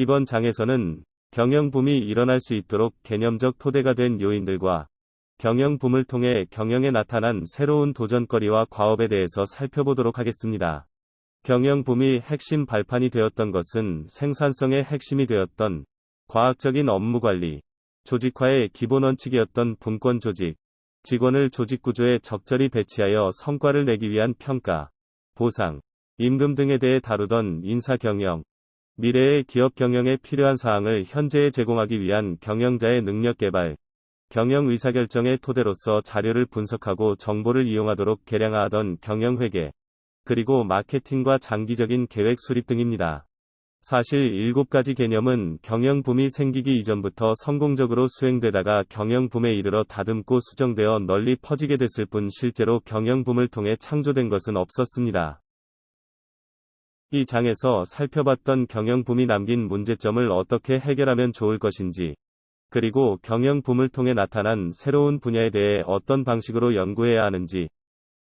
이번 장에서는 경영붐이 일어날 수 있도록 개념적 토대가 된 요인들과 경영붐을 통해 경영에 나타난 새로운 도전거리와 과업에 대해서 살펴보도록 하겠습니다. 경영붐이 핵심 발판이 되었던 것은 생산성의 핵심이 되었던 과학적인 업무관리, 조직화의 기본 원칙이었던 분권 조직, 직원을 조직 구조에 적절히 배치하여 성과를 내기 위한 평가, 보상, 임금 등에 대해 다루던 인사 경영, 미래의 기업 경영에 필요한 사항을 현재에 제공하기 위한 경영자의 능력 개발, 경영 의사결정의 토대로서 자료를 분석하고 정보를 이용하도록 개량하던 경영회계, 그리고 마케팅과 장기적인 계획 수립 등입니다. 사실 7가지 개념은 경영붐이 생기기 이전부터 성공적으로 수행되다가 경영붐에 이르러 다듬고 수정되어 널리 퍼지게 됐을 뿐 실제로 경영붐을 통해 창조된 것은 없었습니다. 이 장에서 살펴봤던 경영붐이 남긴 문제점을 어떻게 해결하면 좋을 것인지, 그리고 경영붐을 통해 나타난 새로운 분야에 대해 어떤 방식으로 연구해야 하는지,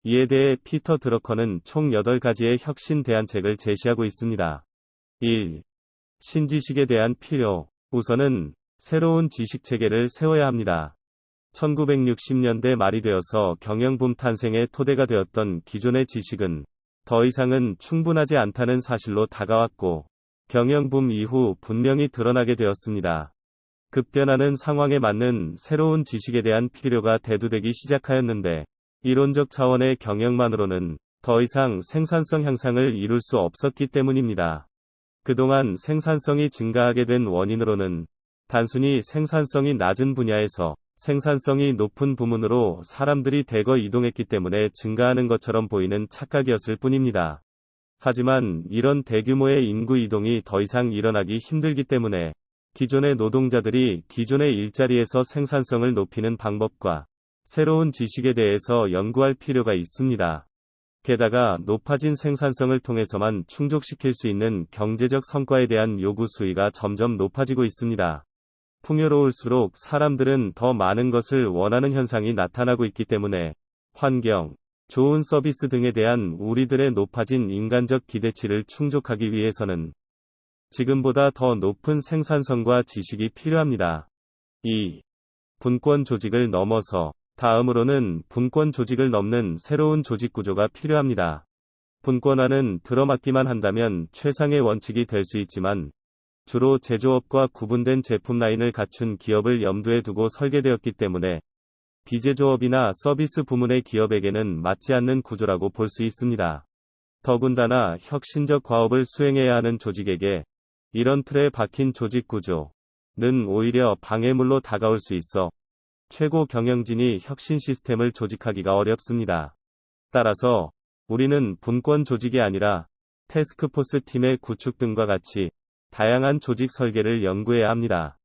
이에 대해 피터 드러커는 총 8가지의 혁신 대안책을 제시하고 있습니다. 1. 신지식에 대한 필요. 우선은 새로운 지식 체계를 세워야 합니다. 1960년대 말이 되어서 경영붐 탄생의 토대가 되었던 기존의 지식은 더 이상은 충분하지 않다는 사실로 다가왔고, 경영붐 이후 분명히 드러나게 되었습니다. 급변하는 상황에 맞는 새로운 지식에 대한 필요가 대두되기 시작하였는데, 이론적 차원의 경영만으로는 더 이상 생산성 향상을 이룰 수 없었기 때문입니다. 그동안 생산성이 증가하게 된 원인으로는 단순히 생산성이 낮은 분야에서 생산성이 높은 부문으로 사람들이 대거 이동했기 때문에 증가하는 것처럼 보이는 착각이었을 뿐입니다. 하지만 이런 대규모의 인구 이동이 더 이상 일어나기 힘들기 때문에 기존의 노동자들이 기존의 일자리에서 생산성을 높이는 방법과 새로운 지식에 대해서 연구할 필요가 있습니다. 게다가 높아진 생산성을 통해서만 충족시킬 수 있는 경제적 성과에 대한 요구 수위가 점점 높아지고 있습니다. 풍요로울수록 사람들은 더 많은 것을 원하는 현상이 나타나고 있기 때문에 환경, 좋은 서비스 등에 대한 우리들의 높아진 인간적 기대치를 충족하기 위해서는 지금보다 더 높은 생산성과 지식이 필요합니다. 2. 분권 조직을 넘어서 다음으로는 분권 조직을 넘는 새로운 조직 구조가 필요합니다. 분권화는 들어맞기만 한다면 최상의 원칙이 될 수 있지만 주로 제조업과 구분된 제품 라인을 갖춘 기업을 염두에 두고 설계되었기 때문에 비제조업이나 서비스 부문의 기업에게는 맞지 않는 구조라고 볼 수 있습니다. 더군다나 혁신적 과업을 수행해야 하는 조직에게 이런 틀에 박힌 조직 구조는 오히려 방해물로 다가올 수 있어 최고 경영진이 혁신 시스템을 조직하기가 어렵습니다. 따라서 우리는 분권 조직이 아니라 테스크포스 팀의 구축 등과 같이 다양한 조직 설계를 연구해야 합니다.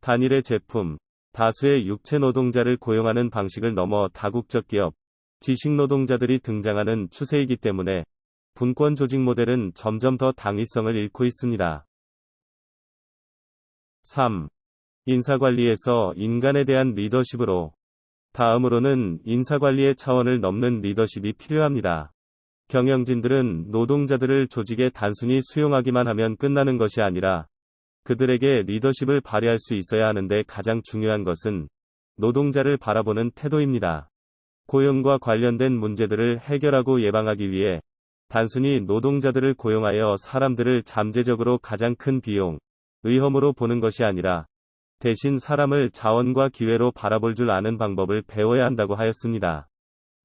단일의 제품, 다수의 육체 노동자를 고용하는 방식을 넘어 다국적 기업, 지식 노동자들이 등장하는 추세이기 때문에 분권 조직 모델은 점점 더 당위성을 잃고 있습니다. 3. 인사관리에서 인간에 대한 리더십으로 다음으로는 인사관리의 차원을 넘는 리더십이 필요합니다. 경영진들은 노동자들을 조직에 단순히 수용하기만 하면 끝나는 것이 아니라 그들에게 리더십을 발휘할 수 있어야 하는데 가장 중요한 것은 노동자를 바라보는 태도입니다. 고용과 관련된 문제들을 해결하고 예방하기 위해 단순히 노동자들을 고용하여 사람들을 잠재적으로 가장 큰 비용, 의험으로 보는 것이 아니라 대신 사람을 자원과 기회로 바라볼 줄 아는 방법을 배워야 한다고 하였습니다.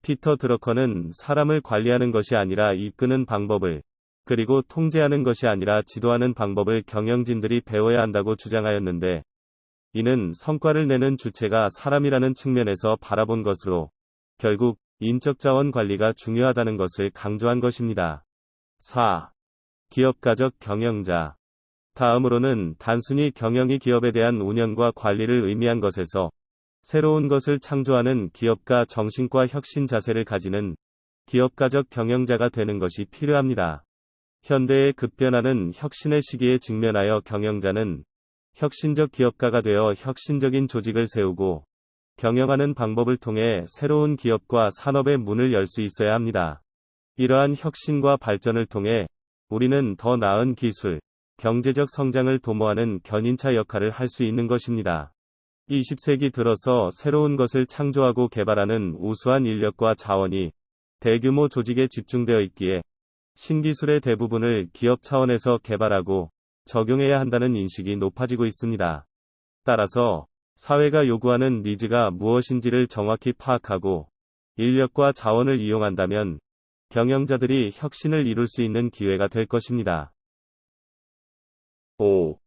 피터 드러커는 사람을 관리하는 것이 아니라 이끄는 방법을 그리고 통제하는 것이 아니라 지도하는 방법을 경영진들이 배워야 한다고 주장하였는데 이는 성과를 내는 주체가 사람이라는 측면에서 바라본 것으로 결국 인적 자원 관리가 중요하다는 것을 강조한 것입니다. 4. 기업가적 경영자 다음으로는 단순히 경영이 기업에 대한 운영과 관리를 의미한 것에서 새로운 것을 창조하는 기업가 정신과 혁신 자세를 가지는 기업가적 경영자가 되는 것이 필요합니다. 현대의 급변하는 혁신의 시기에 직면하여 경영자는 혁신적 기업가가 되어 혁신적인 조직을 세우고 경영하는 방법을 통해 새로운 기업과 산업의 문을 열 수 있어야 합니다. 이러한 혁신과 발전을 통해 우리는 더 나은 기술, 경제적 성장을 도모하는 견인차 역할을 할 수 있는 것입니다. 20세기 들어서 새로운 것을 창조하고 개발하는 우수한 인력과 자원이 대규모 조직에 집중되어 있기에 신기술의 대부분을 기업 차원에서 개발하고 적용해야 한다는 인식이 높아지고 있습니다. 따라서 사회가 요구하는 니즈가 무엇인지를 정확히 파악하고 인력과 자원을 이용한다면 경영자들이 혁신을 이룰 수 있는 기회가 될 것입니다. 5.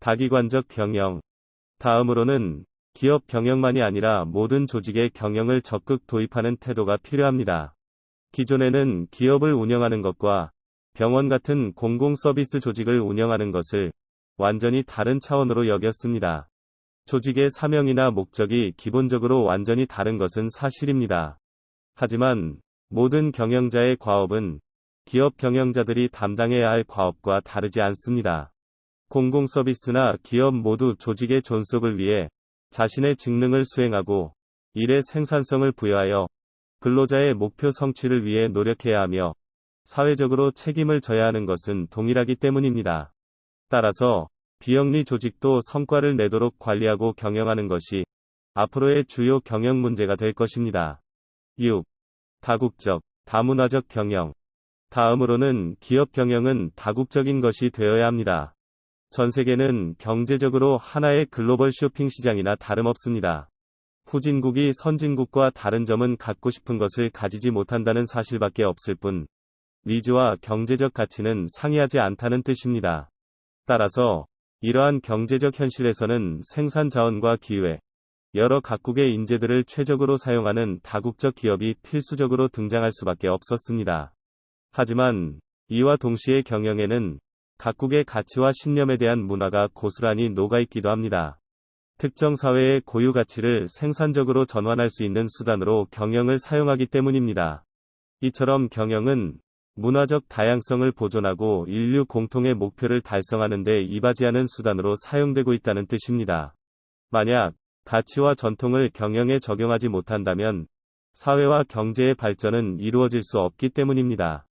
다기관적 경영. 다음으로는 기업 경영만이 아니라 모든 조직의 경영을 적극 도입하는 태도가 필요합니다. 기존에는 기업을 운영하는 것과 병원 같은 공공 서비스 조직을 운영하는 것을 완전히 다른 차원으로 여겼습니다. 조직의 사명이나 목적이 기본적으로 완전히 다른 것은 사실입니다. 하지만 모든 경영자의 과업은 기업 경영자들이 담당해야 할 과업과 다르지 않습니다. 공공 서비스나 기업 모두 조직의 존속을 위해 자신의 직능을 수행하고 일의 생산성을 부여하여 근로자의 목표 성취를 위해 노력해야 하며 사회적으로 책임을 져야 하는 것은 동일하기 때문입니다. 따라서 비영리 조직도 성과를 내도록 관리하고 경영하는 것이 앞으로의 주요 경영 문제가 될 것입니다. 6. 다국적, 다문화적 경영. 다음으로는 기업 경영은 다국적인 것이 되어야 합니다. 전 세계는 경제적으로 하나의 글로벌 쇼핑 시장이나 다름없습니다. 후진국이 선진국과 다른 점은 갖고 싶은 것을 가지지 못한다는 사실밖에 없을 뿐, 니즈와 경제적 가치는 상이하지 않다는 뜻입니다. 따라서 이러한 경제적 현실에서는 생산 자원과 기회, 여러 각국의 인재들을 최적으로 사용하는 다국적 기업이 필수적으로 등장할 수밖에 없었습니다. 하지만 이와 동시에 경영에는 각국의 가치와 신념에 대한 문화가 고스란히 녹아있기도 합니다. 특정 사회의 고유 가치를 생산적으로 전환할 수 있는 수단으로 경영을 사용하기 때문입니다. 이처럼 경영은 문화적 다양성을 보존하고 인류 공통의 목표를 달성하는 데 이바지하는 수단으로 사용되고 있다는 뜻입니다. 만약 가치와 전통을 경영에 적용하지 못한다면 사회와 경제의 발전은 이루어질 수 없기 때문입니다.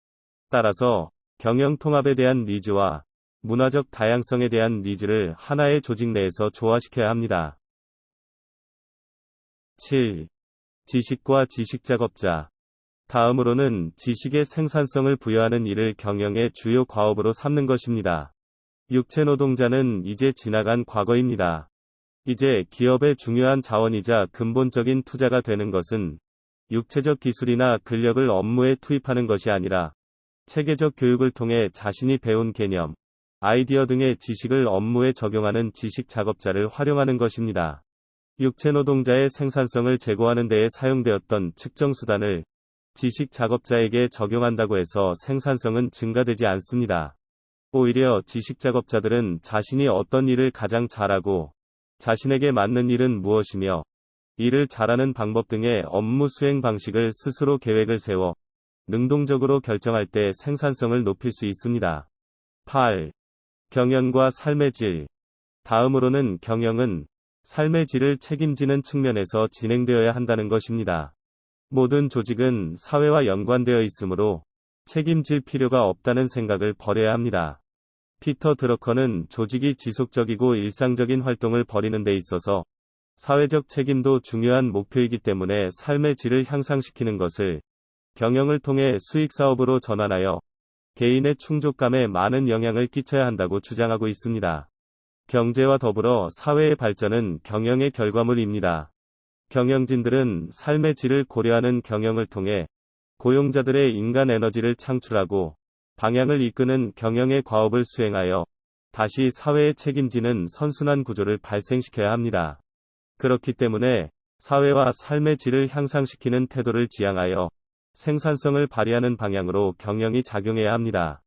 따라서 경영 통합에 대한 니즈와 문화적 다양성에 대한 니즈를 하나의 조직 내에서 조화시켜야 합니다. 7. 지식과 지식 작업자 다음으로는 지식의 생산성을 부여하는 일을 경영의 주요 과업으로 삼는 것입니다. 육체 노동자는 이제 지나간 과거입니다. 이제 기업의 중요한 자원이자 근본적인 투자가 되는 것은 육체적 기술이나 근력을 업무에 투입하는 것이 아니라 체계적 교육을 통해 자신이 배운 개념, 아이디어 등의 지식을 업무에 적용하는 지식 작업자를 활용하는 것입니다. 육체 노동자의 생산성을 제고하는 데에 사용되었던 측정 수단을 지식 작업자에게 적용한다고 해서 생산성은 증가되지 않습니다. 오히려 지식 작업자들은 자신이 어떤 일을 가장 잘하고 자신에게 맞는 일은 무엇이며 일을 잘하는 방법 등의 업무 수행 방식을 스스로 계획을 세워 능동적으로 결정할 때 생산성을 높일 수 있습니다. 8. 경영과 삶의 질. 다음으로는 경영은 삶의 질을 책임지는 측면에서 진행되어야 한다는 것입니다. 모든 조직은 사회와 연관되어 있으므로 책임질 필요가 없다는 생각을 버려야 합니다. 피터 드러커는 조직이 지속적이고 일상적인 활동을 벌이는 데 있어서 사회적 책임도 중요한 목표이기 때문에 삶의 질을 향상시키는 것을 경영을 통해 수익 사업으로 전환하여 개인의 충족감에 많은 영향을 끼쳐야 한다고 주장하고 있습니다. 경제와 더불어 사회의 발전은 경영의 결과물입니다. 경영진들은 삶의 질을 고려하는 경영을 통해 고용자들의 인간 에너지를 창출하고 방향을 이끄는 경영의 과업을 수행하여 다시 사회에 책임지는 선순환 구조를 발생시켜야 합니다. 그렇기 때문에 사회와 삶의 질을 향상시키는 태도를 지향하여 생산성을 발휘하는 방향으로 경영이 작용해야 합니다.